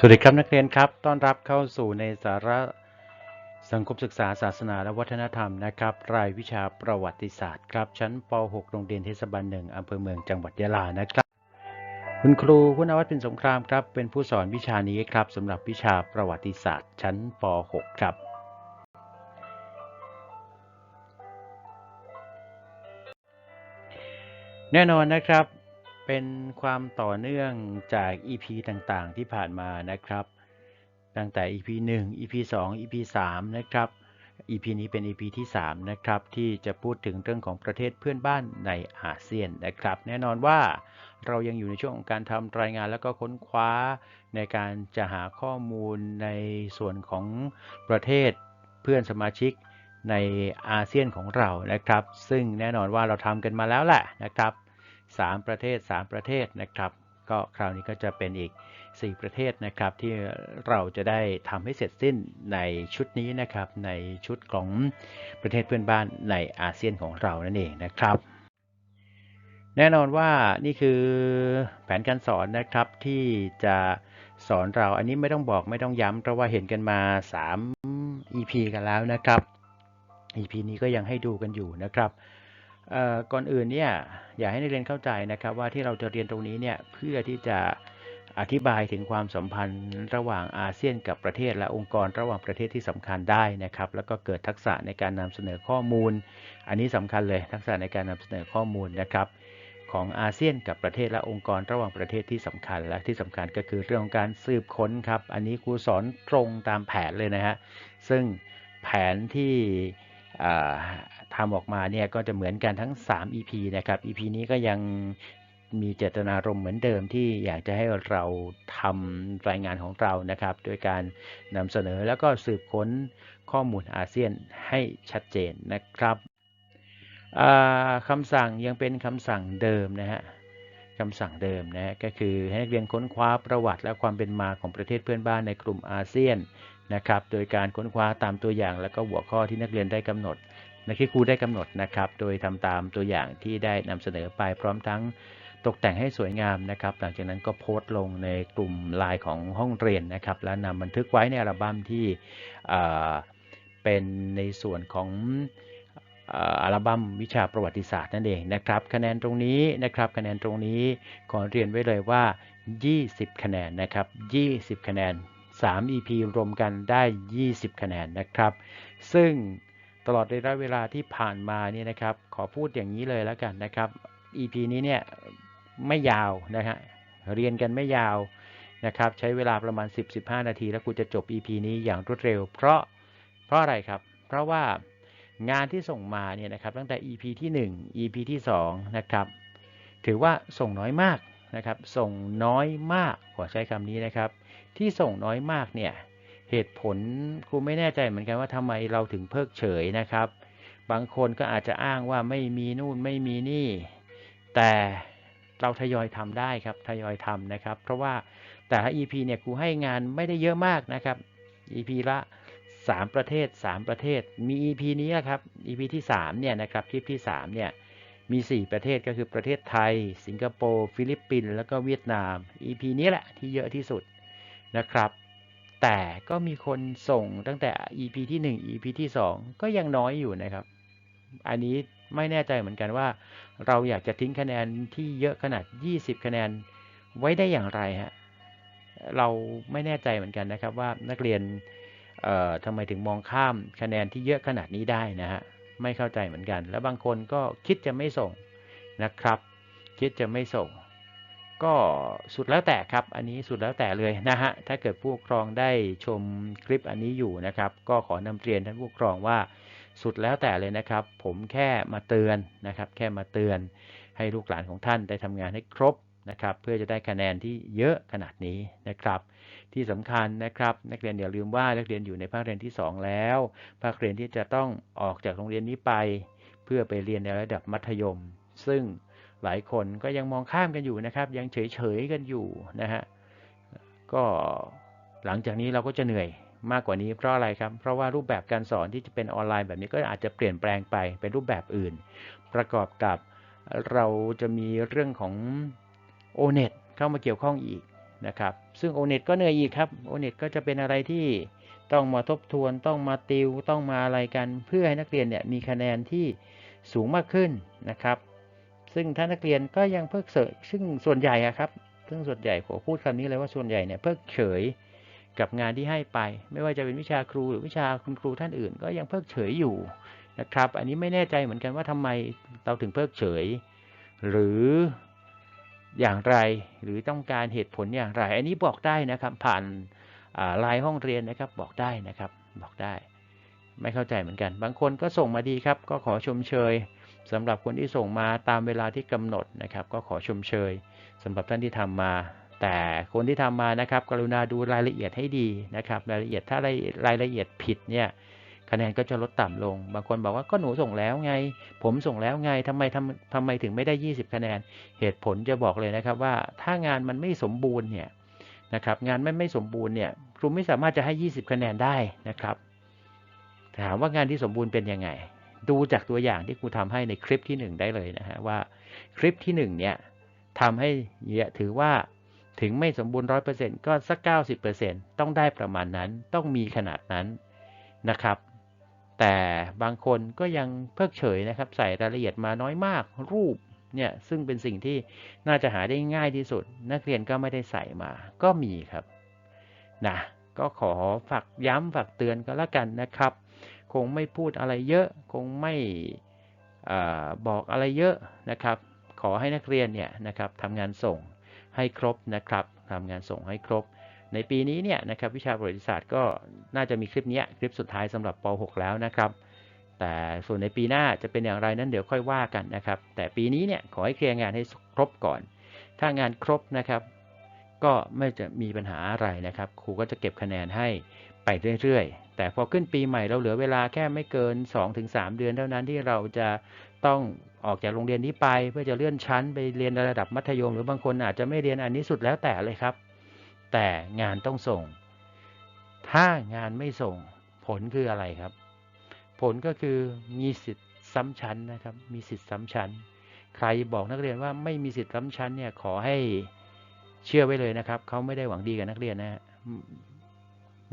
สวัสดีครับนักเรียนครับ ต้อนรับเข้าสู่ในสาระสังคมศึกษาศาสนาและวัฒนธรรมนะครับ รายวิชาประวัติศาสตร์ครับ ชั้นป .6 โรงเรียนเทศบาลหนึ่งอำเภอเมืองจังหวัดยะลานะครับ คุณครูคุณวัฒน์เป็นสงครามครับ เป็นผู้สอนวิชานี้ครับสำหรับวิชาประวัติศาสตร์ ชั้นป .6 ครับแน่นอนนะครับ เป็นความต่อเนื่องจาก EP ต่างๆ ที่ผ่านมานะครับ ตั้งแต่ EP 1 EP 2 EP 3 นะครับ EP นี้เป็น EP ที่ 3 นะครับ ที่จะพูดถึงเรื่องของประเทศเพื่อนบ้านในอาเซียนนะครับ แน่นอนว่าเรายังอยู่ในช่วงของการทำรายงานแล้วก็ค้นคว้าในการจะหาข้อมูลในส่วนของประเทศเพื่อนสมาชิกในอาเซียนของเรานะครับ ซึ่งแน่นอนว่าเราทำกันมาแล้วแหละนะครับ 3 ประเทศ 3 ประเทศนะครับ ก็คราวนี้ก็จะเป็นอีก 4 ประเทศนะครับ ที่เราจะได้ทำให้เสร็จสิ้นในชุดนี้นะครับ ในชุดของประเทศเพื่อนบ้านในอาเซียนของเรานั่นเองนะครับแน่นอนว่านี่คือแผนการสอนนะครับที่จะสอนเราอันนี้ไม่ต้องบอกไม่ต้องย้ำเพราะว่าเห็นกันมา 3 EP กันแล้วนะครับ EP นี้ก็ยังให้ดูกันอยู่นะครับ ก่อนอื่นเนี่ยอยากให้นักเรียนเข้าใจนะครับว่าที่เราจะเรียนตรงนี้เนี่ยเพื่อที่จะอธิบายถึงความสัมพันธ์ระหว่างอาเซียนกับประเทศ และองค์กรระหว่างประเทศที่สำคัญได้นะครับ แล้วก็เกิดทักษะในการนำเสนอข้อมูล อันนี้สำคัญเลยทักษะในการนำเสนอข้อมูลนะครับของอาเซียนกับประเทศและองค์กรระหว่างประเทศที่สำคัญ และที่สำคัญก็คือเรื่องของการสืบค้นครับ อันนี้ครูสอนตรงตามแผนเลยนะฮะซึ่งแผนที่ ทำออกมาเนี่ยก็จะเหมือนกันทั้ง 3 EP นะครับ EP นี้ก็ยังมีเจตนารมณ์เหมือนเดิมที่อยากจะให้เราทำรายงานของเรานะครับ โดยการนำเสนอแล้วก็สืบค้นข้อมูลอาเซียนให้ชัดเจนนะครับคำสั่งยังเป็นคำสั่งเดิมนะฮะคำสั่งเดิมนะฮะก็คือให้นักเรียนค้นคว้าประวัติและความเป็นมาของประเทศเพื่อนบ้านในกลุ่มอาเซียนนะครับ โดยการค้นคว้าตามตัวอย่างและก็หัวข้อที่นักเรียนได้กำหนด นักที่ครูได้กำหนดนะครับ โดยทำตามตัวอย่างที่ได้นำเสนอไปพร้อมทั้งตกแต่งให้สวยงามนะครับ หลังจากนั้นก็โพสต์ลงในกลุ่มไลน์ของห้องเรียนนะครับ และนำบันทึกไว้ในอัลบั้มที่เป็นในส่วนของอัลบั้มวิชาประวัติศาสตร์นั่นเองนะครับ คะแนนตรงนี้นะครับคะแนนตรงนี้ขอเรียนไว้เลยว่า 20 คะแนนนะครับ 20 คะแนน 3 EP รวมกันได้ 20 คะแนนนะครับ ซึ่ง ตลอดระยะเวลาที่ผ่านมาเนี่ยนะครับ ขอพูดอย่างนี้เลยแล้วกันนะครับ EP นี้เนี่ยไม่ยาวนะฮะเรียนกันไม่ยาวนะครับใช้เวลาประมาณ 10-15 นาที แล้วครูจะจบ EP นี้อย่างรวดเร็ว เพราะเพราะอะไรครับ เพราะว่างานที่ส่งมาเนี่ยนะครับตั้งแต่ EP ที่ 1 EP ที่2นะครับถือว่าส่งน้อยมากนะครับ ส่งน้อยมากขอใช้คำนี้นะครับ ที่ส่งน้อยมากเนี่ย เหตุผลครูไม่แน่ใจเหมือนกันว่าทำไมเราถึงเพิกเฉยนะครับ บางคนก็อาจจะอ้างว่าไม่มีนู่นไม่มีนี่ แต่เราทยอยทำได้ครับทยอยทำนะครับ เพราะว่าแต่ละ EP เนี่ยครูให้งานไม่ได้เยอะมากนะครับ EP ละ 3 ประเทศ 3 ประเทศ มี EP นี้นะครับ EP ที่3เนี่ยนะครับคลิปที่3เนี่ยมี 4 ประเทศก็คือประเทศไทย สิงคโปร์ ฟิลิปปินส์แล้วก็เวียดนาม EP นี้แหละที่เยอะที่สุดนะครับ แต่ก็มีคนส่งตั้งแต่ EP ที่ 1 EP ที่ 2 ก็ยังน้อยอยู่นะครับ อันนี้ไม่แน่ใจเหมือนกันว่า เราอยากจะทิ้งคะแนนที่เยอะขนาด 20 คะแนนไว้ได้อย่างไรฮะ เราไม่แน่ใจเหมือนกันนะครับว่านักเรียนเอ่อทำไมถึงมองข้ามคะแนนที่เยอะขนาดนี้ได้นะฮะ ไม่เข้าใจเหมือนกัน แล้วบางคนก็คิดจะไม่ส่งนะครับ คิดจะไม่ส่ง ก็สุดแล้วแต่ครับ อันนี้สุดแล้วแต่เลยนะฮะ ถ้าเกิดผู้ปกครองได้ชมคลิปอันนี้อยู่นะครับ ก็ขอนำเรียนท่านผู้ปกครองว่าสุดแล้วแต่เลยนะครับ ผมแค่มาเตือนนะครับ แค่มาเตือนให้ลูกหลานของท่านได้ทำงานให้ครบนะครับ เพื่อจะได้คะแนนที่เยอะขนาดนี้นะครับ ที่สำคัญนะครับ นักเรียนอย่าลืมว่านักเรียนอยู่ในภาคเรียนที่ 2 แล้ว ภาคเรียนที่จะต้องออกจากโรงเรียนนี้ไป เพื่อไปเรียนในระดับมัธยม ซึ่ง หลายคนก็ยังมองข้ามกันอยู่นะครับ ยังเฉยๆกันอยู่นะฮะก็หลังจากนี้เราก็จะเหนื่อยมากกว่านี้เพราะอะไรครับ เพราะว่ารูปแบบการสอนที่จะเป็นออนไลน์แบบนี้ก็อาจจะเปลี่ยนแปลงไปเป็นรูปแบบอื่น ประกอบกับเราจะมีเรื่องของ o n e t เข้ามาเกี่ยวข้องอีกนะครับ ซึ่ง o n e t ก็เหนื่อยอีกครับ o n e t ก็จะเป็นอะไรที่ต้องมาทบทวนต้องมาติวต้องมาอะไรกัน เพื่อให้นักเรียนเนี่ยมีคะแนนที่สูงมากขึ้นนะครับ ซึ่งถ้านนักเรียนก็ยังเพิกเฉยซึ่งส่วนใหญ่ครับซึ่งส่วนใหญ่ผมพูดคำนี้เลยว่าส่วนใหญ่เนี่ยเพิกเฉยกับงานที่ให้ไป ไม่ว่าจะเป็นวิชาครูหรือวิชาคุณครูท่านอื่น ก็ยังเพิกเฉยอยู่นะครับ อันนี้ไม่แน่ใจเหมือนกันว่าทำไมเราถึงเพิกเฉย หรืออย่างไรหรือต้องการเหตุผลอย่างไร อันนี้บอกได้นะครับ ผ่านไลน์ห้องเรียนนะครับบอกได้นะครับบอกได้ ไม่เข้าใจเหมือนกัน บางคนก็ส่งมาดีครับ ก็ขอชมเชย สำหรับคนที่ส่งมาตามเวลาที่กำหนดนะครับ ก็ขอชมเชยสำหรับท่านที่ทำมา แต่คนที่ทำมานะครับ กรุณาดูรายละเอียดให้ดีนะครับ รายละเอียดถ้ารายรายละเอียดผิดเนี่ยคะแนนก็จะลดต่ำลง บางคนบอกว่าก็หนูส่งแล้วไง ผมส่งแล้วไงทำไมทำทำไมถึงไม่ได้ 20 คะแนน เหตุผลจะบอกเลยนะครับว่าถ้างานมันไม่สมบูรณ์เนี่ยนะครับ งานไม่ไม่สมบูรณ์เนี่ยครูไม่สามารถจะให้ 20 คะแนนได้นะครับ ถามว่างานที่สมบูรณ์เป็นยังไง ดูจากตัวอย่างที่ครูทำให้ในคลิปที่ 1 ได้เลยนะฮะว่าคลิปที่ 1 เนี่ยทำให้เนี่ยถือว่าถึงไม่สมบูรณ์ร้อยเปอร์เซ็นต์ก็สักเก้าสิบเปอร์เซ็นต์ต้องได้ประมาณนั้นต้องมีขนาดนั้นนะครับ แต่บางคนก็ยังเพิกเฉยนะครับ ใส่รายละเอียดมาน้อยมากรูปเนี่ยซึ่งเป็นสิ่งที่น่าจะหาได้ง่ายที่สุด นักเรียนก็ไม่ได้ใส่มาก็มีครับนะก็ขอฝากย้ำฝากเตือนก็แล้วกันนะครับ คงไม่พูดอะไรเยอะ คงไม่อบอกอะไรเยอะนะครับ ขอให้นักเรียนเนี่ยนะครับทำงานส่งให้ครบนะครับทำงานส่งให้ครบ ในปีนี้เนี่ยนะครับวิชาประวัติศาสตร์ก็น่าจะมีคลิปนี้คลิปสุดท้ายสำหรับป .6 แล้วนะครับแต่ส่วนในปีหน้าจะเป็นอย่างไรนั้นเดี๋ยวค่อยว่ากันนะครับ แต่ปีนี้เนี่ยขอให้เคลียร์งานให้ครบก่อน ถ้างานครบนะครับ ก็ไม่จะมีปัญหาอะไรนะครับ ครูก็จะเก็บคะแนนให้ ไปเรื่อยๆ แต่พอขึ้นปีใหม่เราเหลือเวลาแค่ไม่เกิน 2-3 เดือนเท่านั้นที่เราจะต้องออกจากโรงเรียนนี้ไป เพื่อจะเลื่อนชั้นไปเรียนระดับมัธยม หรือบางคนอาจจะไม่เรียนอันนี้สุดแล้วแต่เลยครับ แต่งานต้องส่ง ถ้างานไม่ส่งผลคืออะไรครับ ผลก็คือมีสิทธิ์ซ้ำชั้นนะครับ มีสิทธิ์ซ้ำชั้น ใครบอกนักเรียนว่าไม่มีสิทธิ์ซ้ำชั้นเนี่ยขอให้เชื่อไว้เลยนะครับเขาไม่ได้หวังดีกับนักเรียนนะ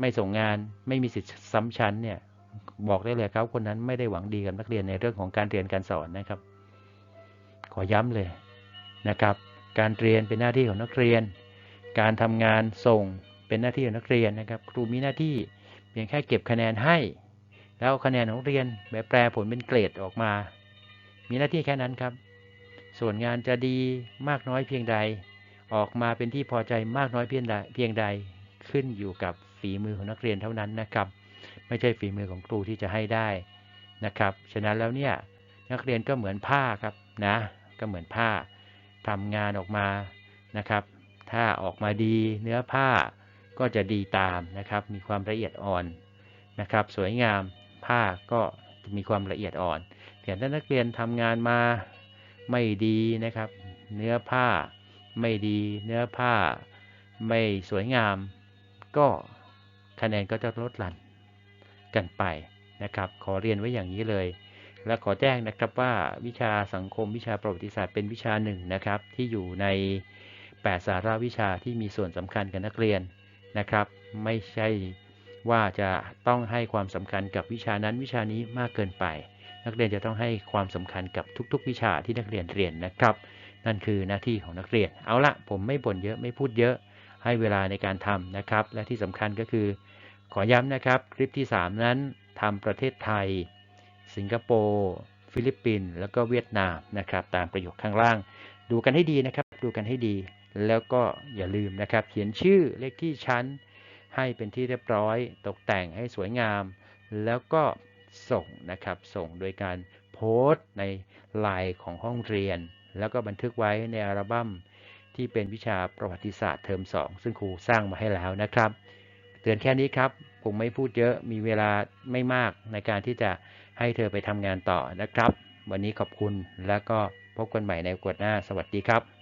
ไม่ส่งงานไม่มีสิทธิ์ซ้ำชั้นเนี่ยบอกได้เลยครับคนนั้นไม่ได้หวังดีกับนักเรียนในเรื่องของการเรียนการสอนนะครับ ขอย้ำเลยนะครับ การเรียนเป็นหน้าที่ของนักเรียน การทำงานส่งเป็นหน้าที่ของนักเรียนนะครับ ครูมีหน้าที่เพียงแค่เก็บคะแนนให้ แล้วคะแนนของเรียนแบบแปลผลเป็นเกรดออกมา มีหน้าที่แค่นั้นครับ ส่วนงานจะดีมากน้อยเพียงใด ออกมาเป็นที่พอใจมากน้อยเพียงใดเพียงใดขึ้นอยู่กับ ฝีมือของนักเรียนเท่านั้นนะครับ ไม่ใช่ฝีมือของครูที่จะให้ได้นะครับ ฉะนั้นแล้วเนี่ยนักเรียนก็เหมือนผ้าครับนะก็เหมือนผ้าทำงานออกมานะครับ ถ้าออกมาดีเนื้อผ้าก็จะดีตามนะครับ มีความละเอียดอ่อนนะครับ สวยงามผ้าก็จะมีความละเอียดอ่อนเพียงถ้านักเรียนทำงานมาไม่ดีนะครับ เนื้อผ้าไม่ดี เนื้อผ้าไม่สวยงาม ก็ คะแนนก็จะลดหลั่นกันไปนะครับ ขอเรียนไว้อย่างนี้เลย และขอแจ้งนะครับว่าวิชาสังคมวิชาประวัติศาสตร์เป็นวิชาหนึ่งนะครับ ที่อยู่ใน 8 สาระวิชาที่มีส่วนสำคัญกับนักเรียนนะครับ ไม่ใช่ว่าจะต้องให้ความสำคัญกับวิชานั้นวิชานี้มากเกินไป นักเรียนจะต้องให้ความสำคัญกับทุกๆ วิชาที่นักเรียนเรียนนะครับ นั่นคือหน้าที่ของนักเรียน เอาละผมไม่บ่นเยอะไม่พูดเยอะ ให้เวลาในการทำนะครับ และที่สำคัญก็คือ ขอย้ำนะครับ คลิปที่ 3 นั้นทำประเทศไทย สิงคโปร์ฟิลิปปินส์แล้วก็เวียดนามนะครับ ตามประโยคข้างล่าง ดูกันให้ดีนะครับ ดูกันให้ดี แล้วก็อย่าลืมนะครับ เขียนชื่อเลขที่ชั้น ให้เป็นที่เรียบร้อย ตกแต่งให้สวยงาม แล้วก็ส่งนะครับ ส่งโดยการโพสต์ในไลน์ของห้องเรียน แล้วก็บันทึกไว้ในอัลบั้ม ที่เป็นวิชาประวัติศาสตร์เทอม 2 ซึ่งครูสร้างมาให้แล้วนะครับ เตือนแค่นี้ครับ ผมไม่พูดเยอะมีเวลาไม่มากในการที่จะให้เธอไปทำงานต่อนะครับ วันนี้ขอบคุณแล้วก็พบกันใหม่ในกวดหน้าสวัสดีครับ